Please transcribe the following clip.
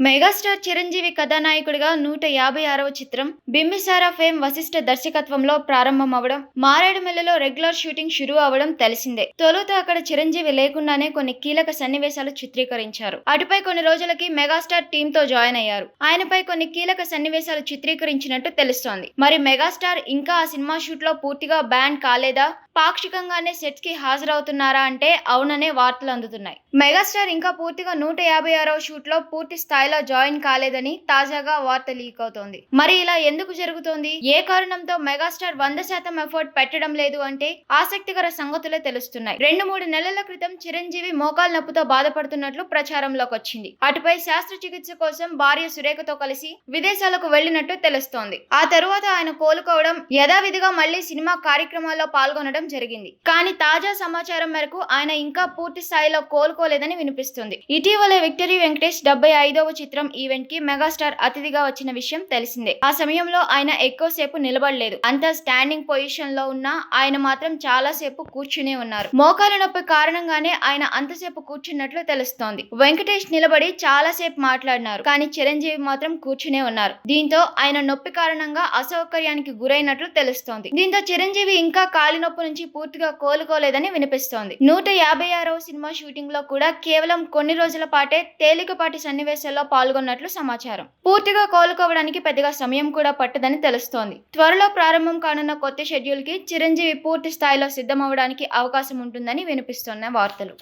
Megastar Chiranjeevi కథానాయకుడిగా నూట యాభై ఆరవ చిత్రం బింబిసారా ఫేమ్ వశిష్ఠ దర్శకత్వంలో ప్రారంభం అవడం మారేడుమిల్లిలో రెగ్యులర్ షూటింగ్ షురూ అవడం తెలిసిందే. తొలుత అక్కడ చిరంజీవి లేకుండానే కొన్ని కీలక సన్నివేశాలు చిత్రీకరించారు. అటుపై కొన్ని రోజులకి మెగాస్టార్ టీమ్తో జాయిన్ అయ్యారు. ఆయనపై కొన్ని కీలక సన్నివేశాలు చిత్రీకరించినట్టు తెలుస్తోంది. మరి మెగాస్టార్ ఇంకా ఆ సినిమా షూట్లో పూర్తిగా బ్యాన్ కాలేదా? పాక్షికంగానే సెట్స్కి హాజరవుతున్నారా అంటే అవుననే వార్తలు అందుతున్నాయి. మెగాస్టార్ ఇంకా పూర్తిగా నూట యాభై ఆరవ షూట్లో పూర్తి స్థాయిలో జాయిన్ కాలేదని తాజాగా వార్త లీక్ అవుతోంది. మరి ఇలా ఎందుకు జరుగుతోంది? ఏ కారణంతో మెగాస్టార్ వంద శాతం ఎఫర్ట్ పెట్టడం లేదు అంటే ఆసక్తికర సంగతులే తెలుస్తున్నాయి. రెండు మూడు నెలల క్రితం చిరంజీవి మోకాలు నొప్పితో బాధపడుతున్నట్లు ప్రచారంలోకి వచ్చింది. అటుపై శస్త్రచికిత్స కోసం భార్య సురేఖతో కలిసి విదేశాలకు వెళ్ళినట్టు తెలుస్తోంది. ఆ తరువాత ఆయన కోలుకోవడం యథావిధిగా మళ్ళీ సినిమా కార్యక్రమాల్లో పాల్గొనడం జరిగింది. కానీ తాజా సమాచారం మేరకు ఆయన ఇంకా పూర్తి స్థాయిలో కోలుకోలేదని వినిపిస్తుంది. ఇటీవల విక్టరీ వెంకటేష్ డెబ్బై ఐదవ చిత్రం ఈవెంట్కి మెగాస్టార్ అతిథిగా వచ్చిన విషయం తెలిసిందే. ఆ సమయంలో ఆయన ఎక్కువసేపు నిలబడలేదు. అంతా స్టాండింగ్ పొజిషన్లో ఉన్న ఆయన మాత్రం చాలా సేపు కూర్చునే ఉన్నారు. మోకాలు నొప్పి కారణంగానే ఆయన అంతసేపు కూర్చున్నట్లు తెలుస్తోంది. వెంకటేష్ నిలబడి చాలా సేపు మాట్లాడినారు. కానీ చిరంజీవి మాత్రం కూర్చునే ఉన్నారు. దీంతో ఆయన నొప్పి కారణంగా అసౌకర్యానికి గురైనట్లు తెలుస్తోంది. దీంతో చిరంజీవి ఇంకా కాలి నొప్పి నుంచి పూర్తిగా కోలుకోలేదని వినిపిస్తోంది. నూట యాభై ఆరవ సినిమా షూటింగ్లో కూడా కేవలం కొన్ని రోజుల పాటే తేలికపాటి సన్నివేశాల్లో పాల్గొన్నట్లు సమాచారం. పూర్తిగా కోలుకోవడానికి పెద్దగా సమయం కూడా పట్టదని తెలుస్తోంది. త్వరలో ప్రారంభం కానున్న కొత్త షెడ్యూల్కి చిరంజీవి పూర్తి స్థాయిలో సిద్ధమవడానికి అవకాశం ఉంటుందని వినిపిస్తున్న వార్తలు.